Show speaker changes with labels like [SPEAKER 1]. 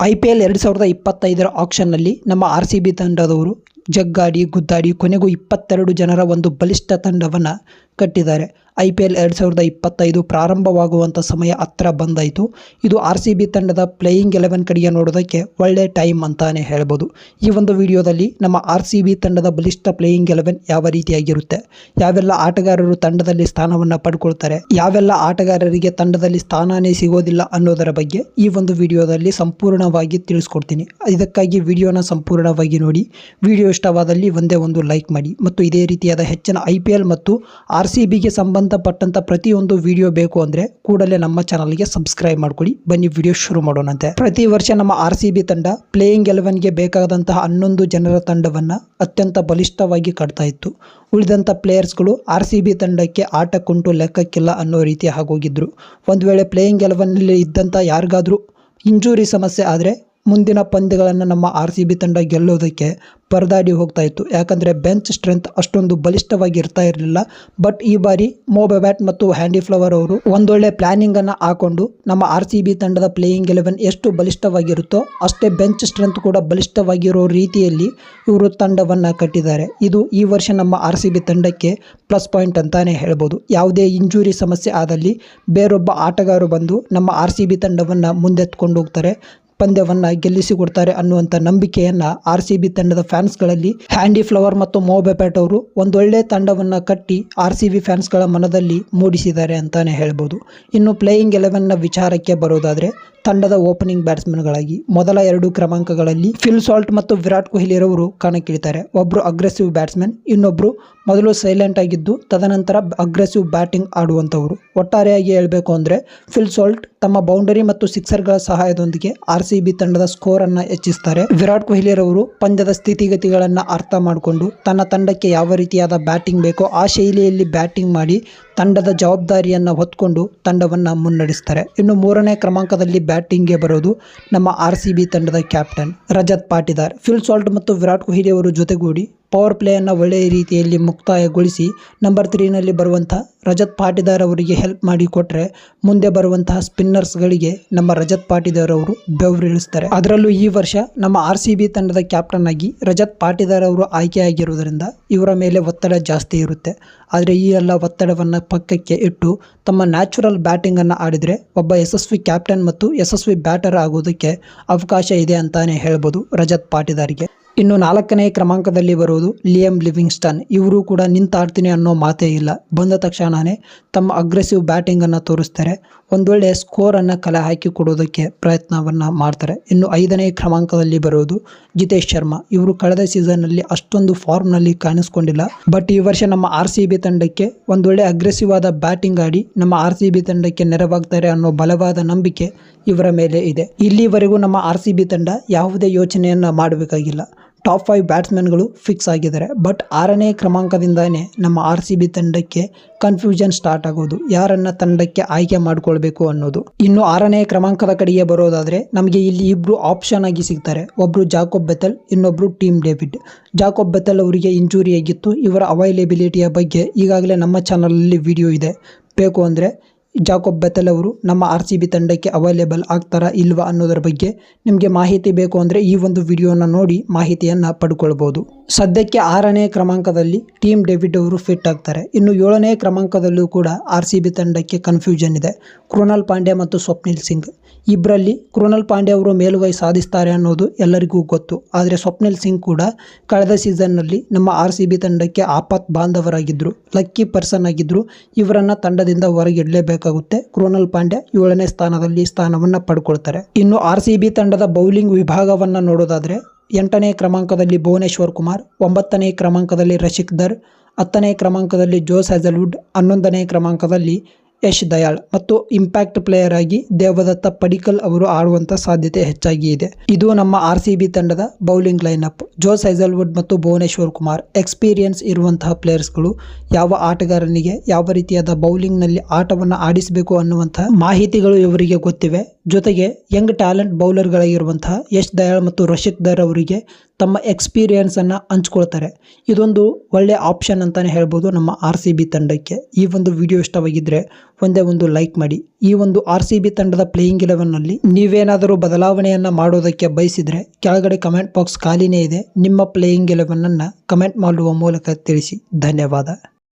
[SPEAKER 1] I P L ಎರಡು ಸಾವಿರದ ಇಪ್ಪತ್ತೈದರ ಆಕ್ಷನ್ನಲ್ಲಿ ನಮ್ಮ ಆರ್ ಸಿ ಬಿ ತಂಡದವರು ಜಗ್ಗಾಡಿ ಗುದ್ದಾಡಿ ಕೊನೆಗೂ ಇಪ್ಪತ್ತೆರಡು ಜನರ ಒಂದು ಬಲಿಷ್ಠ ತಂಡವನ್ನು ಕಟ್ಟಿದ್ದಾರೆ. ಐ ಪಿ ಎಲ್ ಎರಡು ಸಾವಿರದ ಇಪ್ಪತ್ತೈದು ಪ್ರಾರಂಭವಾಗುವಂಥ ಸಮಯ ಹತ್ರ ಬಂದಾಯಿತು. ಇದು ಆರ್ ಸಿ ಬಿ ತಂಡದ ಪ್ಲೇಯಿಂಗ್ ಎಲೆವೆನ್ ಕಡೆಗೆ ನೋಡೋದಕ್ಕೆ ಒಳ್ಳೆ ಟೈಮ್ ಅಂತಾನೆ ಹೇಳ್ಬೋದು. ಈ ಒಂದು ವಿಡಿಯೋದಲ್ಲಿ ನಮ್ಮ ಆರ್ ಸಿ ಬಿ ತಂಡದ ಬಲಿಷ್ಠ ಪ್ಲೇಯಿಂಗ್ ಎಲೆವೆನ್ ಯಾವ ರೀತಿಯಾಗಿರುತ್ತೆ? ಯಾವೆಲ್ಲ ಆಟಗಾರರು ತಂಡದಲ್ಲಿ ಸ್ಥಾನವನ್ನು ಪಡ್ಕೊಳ್ತಾರೆ? ಯಾವೆಲ್ಲ ಆಟಗಾರರಿಗೆ ತಂಡದಲ್ಲಿ ಸ್ಥಾನನೇ ಸಿಗೋದಿಲ್ಲ ಅನ್ನೋದರ ಬಗ್ಗೆ ಈ ಒಂದು ವಿಡಿಯೋದಲ್ಲಿ ಸಂಪೂರ್ಣವಾಗಿ ತಿಳಿಸ್ಕೊಡ್ತೀನಿ. ಇದಕ್ಕಾಗಿ ವಿಡಿಯೋನ ಸಂಪೂರ್ಣವಾಗಿ ನೋಡಿ. ವಿಡಿಯೋ ಇಷ್ಟವಾದಲ್ಲಿ ಒಂದೇ ಒಂದು ಲೈಕ್ ಮಾಡಿ. ಮತ್ತು ಇದೇ ರೀತಿಯಾದ ಹೆಚ್ಚಿನ ಐ ಪಿ ಎಲ್ ಮತ್ತು ಆರ್ ಸಿ ಬಿಗೆ ಸಂಬಂಧಪಟ್ಟಂಥ ಪ್ರತಿಯೊಂದು ವಿಡಿಯೋ ಬೇಕು ಅಂದರೆ ಕೂಡಲೇ ನಮ್ಮ ಚಾನಲ್ಗೆ ಸಬ್ಸ್ಕ್ರೈಬ್ ಮಾಡ್ಕೊಳ್ಳಿ. ಬನ್ನಿ ವಿಡಿಯೋ ಶುರು ಮಾಡೋಣಂತೆ. ಪ್ರತಿ ವರ್ಷ ನಮ್ಮ ಆರ್ ಸಿ ಬಿ ತಂಡ ಪ್ಲೇಯಿಂಗ್ ಎಲೆವನ್ಗೆ ಬೇಕಾದಂತಹ ಹನ್ನೊಂದು ಜನರ ತಂಡವನ್ನು ಅತ್ಯಂತ ಬಲಿಷ್ಠವಾಗಿ ಕಟ್ತಾ ಇತ್ತು. ಉಳಿದಂಥ ಪ್ಲೇಯರ್ಸ್ಗಳು ಆರ್ ಸಿ ಬಿ ತಂಡಕ್ಕೆ ಆಟಕ್ಕುಂಟು ಲೆಕ್ಕಕ್ಕಿಲ್ಲ ಅನ್ನೋ ರೀತಿ ಆಗೋಗಿದ್ರು. ಒಂದು ವೇಳೆ ಪ್ಲೇಯಿಂಗ್ ಎಲೆವೆನ್ನಲ್ಲಿ ಇದ್ದಂಥ ಯಾರಿಗಾದರೂ ಇಂಜುರಿ ಸಮಸ್ಯೆ ಆದರೆ ಮುಂದಿನ ಪಂದ್ಯಗಳನ್ನು ನಮ್ಮ ಆರ್ ಸಿ ಬಿ ತಂಡ ಗೆಲ್ಲೋದಕ್ಕೆ ಪರದಾಡಿ ಹೋಗ್ತಾ ಇತ್ತು. ಯಾಕಂದರೆ ಬೆಂಚ್ ಸ್ಟ್ರೆಂತ್ ಅಷ್ಟೊಂದು ಬಲಿಷ್ಠವಾಗಿ ಇರ್ತಾ ಇರಲಿಲ್ಲ. ಬಟ್ ಈ ಬಾರಿ ಮೋಬೆ ಬ್ಯಾಟ್ ಮತ್ತು ಹ್ಯಾಂಡಿ ಫ್ಲವರ್ ಅವರು ಒಂದೊಳ್ಳೆ ಪ್ಲ್ಯಾನಿಂಗನ್ನು ಹಾಕೊಂಡು ನಮ್ಮ ಆರ್ ಸಿ ಬಿ ತಂಡದ ಪ್ಲೇಯಿಂಗ್ ಎಲೆವೆನ್ ಎಷ್ಟು ಬಲಿಷ್ಠವಾಗಿರುತ್ತೋ ಅಷ್ಟೇ ಬೆಂಚ್ ಸ್ಟ್ರೆಂತ್ ಕೂಡ ಬಲಿಷ್ಠವಾಗಿರೋ ರೀತಿಯಲ್ಲಿ ಇವರು ತಂಡವನ್ನು ಕಟ್ಟಿದ್ದಾರೆ. ಇದು ಈ ವರ್ಷ ನಮ್ಮ ಆರ್ ಸಿ ಬಿ ತಂಡಕ್ಕೆ ಪ್ಲಸ್ ಪಾಯಿಂಟ್ ಅಂತಾನೆ ಹೇಳ್ಬೋದು. ಯಾವುದೇ ಇಂಜುರಿ ಸಮಸ್ಯೆ ಆದಲ್ಲಿ ಬೇರೊಬ್ಬ ಆಟಗಾರರು ಬಂದು ನಮ್ಮ ಆರ್ ಸಿ ಬಿ ತಂಡವನ್ನು ಮುಂದೆತ್ಕೊಂಡು ಹೋಗ್ತಾರೆ. ಪಂದ್ಯವನ್ನು ಗೆಲ್ಲಿಸಿಕೊಡ್ತಾರೆ ಅನ್ನುವಂಥ ನಂಬಿಕೆಯನ್ನು ಆರ್ ಸಿ ಬಿ ತಂಡದ ಫ್ಯಾನ್ಸ್ಗಳಲ್ಲಿ ಹ್ಯಾಂಡಿ ಫ್ಲವರ್ ಮತ್ತು ಮೋಬೆಪ್ಯಾಟ್ ಅವರು ಒಂದೊಳ್ಳೆ ತಂಡವನ್ನು ಕಟ್ಟಿ ಆರ್ ಸಿ ಬಿ ಫ್ಯಾನ್ಸ್ಗಳ ಮನದಲ್ಲಿ ಮೂಡಿಸಿದ್ದಾರೆ ಅಂತಾನೆ ಹೇಳ್ಬೋದು. ಇನ್ನು ಪ್ಲೇಯಿಂಗ್ ಎಲೆವೆನ್ನ ವಿಚಾರಕ್ಕೆ ಬರೋದಾದರೆ ತಂಡದ ಓಪನಿಂಗ್ ಬ್ಯಾಟ್ಸ್ಮನ್ಗಳಾಗಿ ಮೊದಲ ಎರಡು ಕ್ರಮಾಂಕಗಳಲ್ಲಿ ಫಿಲ್ ಸಾಲ್ಟ್ ಮತ್ತು ವಿರಾಟ್ ಕೊಹ್ಲಿರವರು ಕಾಣಕ್ಕಿಳಿತಾರೆ. ಒಬ್ಬರು ಅಗ್ರೆಸಿವ್ ಬ್ಯಾಟ್ಸ್ಮನ್ ಇನ್ನೊಬ್ಬರು ಮೊದಲು ಸೈಲೆಂಟ್ ಆಗಿದ್ದು ತದನಂತರ ಅಗ್ರೆಸಿವ್ ಬ್ಯಾಟಿಂಗ್ ಆಡುವಂಥವರು. ಒಟ್ಟಾರೆಯಾಗಿ ಹೇಳಬೇಕು ಅಂದರೆ ಫಿಲ್ ಸಾಲ್ಟ್ ತಮ್ಮ ಬೌಂಡರಿ ಮತ್ತು ಸಿಕ್ಸರ್ಗಳ ಸಹಾಯದೊಂದಿಗೆ ಆರ್ ಸಿ ಬಿ ತಂಡದ ಸ್ಕೋರ್ ಅನ್ನ ಹೆಚ್ಚಿಸ್ತಾರೆ. ವಿರಾಟ್ ಕೊಹ್ಲಿರವರು ಪಂದ್ಯದ ಸ್ಥಿತಿಗತಿಗಳನ್ನು ಅರ್ಥ ಮಾಡಿಕೊಂಡು ತನ್ನ ತಂಡಕ್ಕೆ ಯಾವ ರೀತಿಯಾದ ಬ್ಯಾಟಿಂಗ್ ಬೇಕೋ ಆ ಶೈಲಿಯಲ್ಲಿ ಬ್ಯಾಟಿಂಗ್ ಮಾಡಿ ತಂಡದ ಜವಾಬ್ದಾರಿಯನ್ನು ಹೊತ್ಕೊಂಡು ತಂಡವನ್ನು ಮುನ್ನಡೆಸ್ತಾರೆ. ಇನ್ನು ಮೂರನೇ ಕ್ರಮಾಂಕದಲ್ಲಿ ಬ್ಯಾಟಿಂಗ್ಗೆ ಬರೋದು ನಮ್ಮ ಆರ್ ಸಿ ಬಿ ತಂಡದ captain Rajat Patidar. Phil Salt ಮತ್ತು ವಿರಾಟ್ ಕೊಹ್ಲಿ ಅವರು ಜೊತೆಗೂಡಿ ಪವರ್ ಪ್ಲೇಯನ್ನು ಒಳ್ಳೆಯ ರೀತಿಯಲ್ಲಿ ಮುಕ್ತಾಯಗೊಳಿಸಿ ನಂಬರ್ ತ್ರೀನಲ್ಲಿ ಬರುವಂಥ ರಜತ್ ಪಾಟಿದಾರ್ ಅವರಿಗೆ ಹೆಲ್ಪ್ ಮಾಡಿ ಕೊಟ್ಟರೆ ಮುಂದೆ ಬರುವಂತಹ ಸ್ಪಿನ್ನರ್ಸ್ಗಳಿಗೆ ನಮ್ಮ ರಜತ್ ಪಾಟಿದಾರ್ ಅವರು ಬೆವರಿಳಿಸ್ತಾರೆ ಅದರಲ್ಲೂ ಈ ವರ್ಷ ನಮ್ಮ ಆರ್ ತಂಡದ ಕ್ಯಾಪ್ಟನ್ ಆಗಿ ರಜತ್ ಪಾಟಿದಾರ್ ಅವರು ಆಯ್ಕೆಯಾಗಿರುವುದರಿಂದ ಇವರ ಮೇಲೆ ಒತ್ತಡ ಜಾಸ್ತಿ ಇರುತ್ತೆ. ಆದರೆ ಈ ಎಲ್ಲ ಒತ್ತಡವನ್ನು ಪಕ್ಕಕ್ಕೆ ಇಟ್ಟು ತಮ್ಮ ನ್ಯಾಚುರಲ್ ಬ್ಯಾಟಿಂಗನ್ನು ಆಡಿದರೆ ಒಬ್ಬ ಯಶಸ್ವಿ ಕ್ಯಾಪ್ಟನ್ ಮತ್ತು ಯಶಸ್ವಿ ಬ್ಯಾಟರ್ ಆಗೋದಕ್ಕೆ ಅವಕಾಶ ಇದೆ ಅಂತಾನೆ ಹೇಳ್ಬೋದು ರಜತ್ ಪಾಟಿದಾರ್ಗೆ. ಇನ್ನು ನಾಲ್ಕನೇ ಕ್ರಮಾಂಕದಲ್ಲಿ ಬರುವುದು ಲಿಯಮ್ ಲಿವಿಂಗ್ಸ್ಟನ್. ಇವರು ಕೂಡ ನಿಂತಾಡ್ತೀನಿ ಅನ್ನೋ ಮಾತೇ ಇಲ್ಲ. ಬಂದ ತಕ್ಷಣವೇ ತಮ್ಮ ಅಗ್ರೆಸಿವ್ ಬ್ಯಾಟಿಂಗನ್ನು ತೋರಿಸ್ತಾರೆ. ಒಂದೊಳ್ಳೆ ಸ್ಕೋರನ್ನು ಕಲೆ ಹಾಕಿ ಕೊಡೋದಕ್ಕೆ ಪ್ರಯತ್ನವನ್ನು ಮಾಡ್ತಾರೆ. ಇನ್ನು ಐದನೇ ಕ್ರಮಾಂಕದಲ್ಲಿ ಬರುವುದು ಜಿತೇಶ್ ಶರ್ಮಾ. ಇವರು ಕಳೆದ ಸೀಸನ್ನಲ್ಲಿ ಅಷ್ಟೊಂದು ಫಾರ್ಮ್ನಲ್ಲಿ ಕಾಣಿಸ್ಕೊಂಡಿಲ್ಲ. ಬಟ್ ಈ ವರ್ಷ ನಮ್ಮ ಆರ್ ತಂಡಕ್ಕೆ ಒಂದೊಳ್ಳೆ ಅಗ್ರೆಸಿವ್ ಆದ ಬ್ಯಾಟಿಂಗ್ ಆಡಿ ನಮ್ಮ ಆರ್ ತಂಡಕ್ಕೆ ನೆರವಾಗ್ತಾರೆ ಅನ್ನೋ ಬಲವಾದ ನಂಬಿಕೆ ಇವರ ಮೇಲೆ ಇದೆ. ಇಲ್ಲಿವರೆಗೂ ನಮ್ಮ ಆರ್ ತಂಡ ಯಾವುದೇ ಯೋಚನೆಯನ್ನು ಮಾಡಬೇಕಾಗಿಲ್ಲ. ಟಾಪ್ ಫೈವ್ ಬ್ಯಾಟ್ಸ್ಮನ್ಗಳು ಫಿಕ್ಸ್ ಆಗಿದ್ದಾರೆ. ಬಟ್ ಆರನೇ ಕ್ರಮಾಂಕದಿಂದಾನೇ ನಮ್ಮ ಆರ್ ಸಿ ಬಿ ತಂಡಕ್ಕೆ ಕನ್ಫ್ಯೂಷನ್ ಸ್ಟಾರ್ಟ್ ಆಗೋದು. ಯಾರನ್ನ ತಂಡಕ್ಕೆ ಆಯ್ಕೆ ಮಾಡ್ಕೊಳ್ಬೇಕು ಅನ್ನೋದು. ಇನ್ನು ಆರನೇ ಕ್ರಮಾಂಕದ ಕಡೆಗೆ ಬರೋದಾದ್ರೆ ನಮಗೆ ಇಲ್ಲಿ ಇಬ್ರು ಆಪ್ಷನ್ ಆಗಿ ಸಿಗ್ತಾರೆ. ಒಬ್ರು ಜಾಕೋಬ್ ಬೆತಲ್ ಇನ್ನೊಬ್ರು ಟೀಮ್ ಡೇವಿಡ್. ಜಾಕೋಬ್ ಬೆತಲ್ ಅವರಿಗೆ ಇಂಜುರಿ ಆಗಿತ್ತು. ಇವರ ಅವೈಲೇಬಿಲಿಟಿಯ ಬಗ್ಗೆ ಈಗಾಗಲೇ ನಮ್ಮ ಚಾನಲಲ್ಲಿ ವಿಡಿಯೋ ಇದೆ. ಬೇಕು ಅಂದರೆ ಜಾಕೋಬ್ ಬೆತಲ್ ಅವರು, ನಮ್ಮ ಆರ್ ಸಿ ಬಿ ತಂಡಕ್ಕೆ ಅವೈಲೇಬಲ್ ಆಗ್ತಾರಾ ಇಲ್ವಾ ಅನ್ನೋದರ ಬಗ್ಗೆ ನಿಮಗೆ ಮಾಹಿತಿ ಬೇಕು ಅಂದರೆ ಈ ಒಂದು ವಿಡಿಯೋನ ನೋಡಿ ಮಾಹಿತಿಯನ್ನು ಪಡ್ಕೊಳ್ಬೋದು. ಸದ್ಯಕ್ಕೆ ಆರನೇ ಕ್ರಮಾಂಕದಲ್ಲಿ ಟೀಮ್ ಡೇವಿಡ್ ಅವರು ಫಿಟ್ ಆಗ್ತಾರೆ. ಇನ್ನು ಏಳನೇ ಕ್ರಮಾಂಕದಲ್ಲೂ ಕೂಡ ಆರ್ ಸಿ ಬಿ ತಂಡಕ್ಕೆ ಕನ್ಫ್ಯೂಷನ್ ಇದೆ. ಕೃಣಾಲ್ ಪಾಂಡ್ಯ ಮತ್ತು ಸ್ವಪ್ನಿಲ್ ಸಿಂಗ್. ಇಬ್ಬರಲ್ಲಿ ಕೃಣಾಲ್ ಪಾಂಡ್ಯ ಅವರು ಮೇಲುಗೈ ಸಾಧಿಸ್ತಾರೆ ಅನ್ನೋದು ಎಲ್ಲರಿಗೂ ಗೊತ್ತು. ಆದರೆ ಸ್ವಪ್ನಿಲ್ ಸಿಂಗ್ ಕೂಡ ಕಳೆದ ಸೀಸನ್ನಲ್ಲಿ ನಮ್ಮ ಆರ್ ಸಿ ಬಿ ತಂಡಕ್ಕೆ ಆಪತ್ ಬಾಂಧವರಾಗಿದ್ದರು ಲಕ್ಕಿ ಪರ್ಸನ್ ಆಗಿದ್ದರು ಇವರನ್ನು ತಂಡದಿಂದ ಹೊರಗಿಡಲೇಬೇಕಾಗುತ್ತೆ ಕ್ರೋನಲ್ ಪಾಂಡ್ಯ ಏಳನೇ ಸ್ಥಾನದಲ್ಲಿ ಸ್ಥಾನವನ್ನ ಪಡ್ಕೊಳ್ತಾರೆ. ಇನ್ನು ಆರ್ ತಂಡದ ಬೌಲಿಂಗ್ ವಿಭಾಗವನ್ನ ನೋಡೋದಾದ್ರೆ ಎಂಟನೇ ಕ್ರಮಾಂಕದಲ್ಲಿ ಭುವನೇಶ್ವರ್ ಕುಮಾರ್, ಒಂಬತ್ತನೇ ಕ್ರಮಾಂಕದಲ್ಲಿ ರಶಿಕ್ ದರ್, ಹತ್ತನೇ ಕ್ರಮಾಂಕದಲ್ಲಿ ಜೋಸ್ ಹ್ಯಾಸಲ್ವುಡ್, ಹನ್ನೊಂದನೇ ಕ್ರಮಾಂಕದಲ್ಲಿ ಯಶ್ ದಯಾಳ್ ಮತ್ತು ಇಂಪ್ಯಾಕ್ಟ್ ಪ್ಲೇಯರ್ ಆಗಿ ದೇವದತ್ತ ಪಡಿಕಲ್ ಅವರು ಆಡುವಂತ ಸಾಧ್ಯತೆ ಹೆಚ್ಚಾಗಿ ಇದೆ. ಇದು ನಮ್ಮ ಆರ್ ಸಿ ಬಿ ತಂಡದ ಬೌಲಿಂಗ್ ಲೈನಪ್ ಜೋಸ್ ಸೈಜಲ್ವುಡ್ ಮತ್ತು ಭುವನೇಶ್ವರ್ ಕುಮಾರ್ ಎಕ್ಸ್ಪೀರಿಯನ್ಸ್ ಇರುವಂತಹ ಪ್ಲೇಯರ್ಸ್ಗಳು ಯಾವ ಆಟಗಾರನಿಗೆ ಯಾವ ರೀತಿಯಾದ ಬೌಲಿಂಗ್ನಲ್ಲಿ ಆಟವನ್ನು ಆಡಿಸಬೇಕು ಅನ್ನುವಂತಹ ಮಾಹಿತಿಗಳು ಇವರಿಗೆ ಗೊತ್ತಿವೆ. ಜೊತೆಗೆ ಯಂಗ್ ಟ್ಯಾಲೆಂಟ್ ಬೌಲರ್ಗಳಾಗಿರುವಂತಹ ಯಶ್ ದಯಾಳ್ ಮತ್ತು ರಶಿಕ್ ದರ್ ಅವರಿಗೆ ತಮ್ಮ ಎಕ್ಸ್ಪೀರಿಯನ್ಸನ್ನು ಹಂಚ್ಕೊಳ್ತಾರೆ. ಇದೊಂದು ಒಳ್ಳೆಯ ಆಪ್ಷನ್ ಅಂತಲೇ ಹೇಳ್ಬೋದು ನಮ್ಮ ಆರ್ ಸಿ ಬಿ ತಂಡಕ್ಕೆ. ಈ ಒಂದು ವಿಡಿಯೋ ಇಷ್ಟವಾಗಿದ್ದರೆ ಒಂದೇ ಒಂದು ಲೈಕ್ ಮಾಡಿ. ಈ ಒಂದು ಆರ್ ಸಿ ಬಿ ತಂಡದ ಪ್ಲೇಯಿಂಗ್ ಇಲೆವೆನ್ನಲ್ಲಿ ನೀವೇನಾದರೂ ಬದಲಾವಣೆಯನ್ನು ಮಾಡೋದಕ್ಕೆ ಬಯಸಿದರೆ ಕೆಳಗಡೆ ಕಮೆಂಟ್ ಬಾಕ್ಸ್ ಖಾಲಿನೇ ಇದೆ. ನಿಮ್ಮ ಪ್ಲೇಯಿಂಗ್ ಇಲೆವೆನ್ನನ್ನು ಕಮೆಂಟ್ ಮಾಡುವ ಮೂಲಕ ತಿಳಿಸಿ. ಧನ್ಯವಾದ.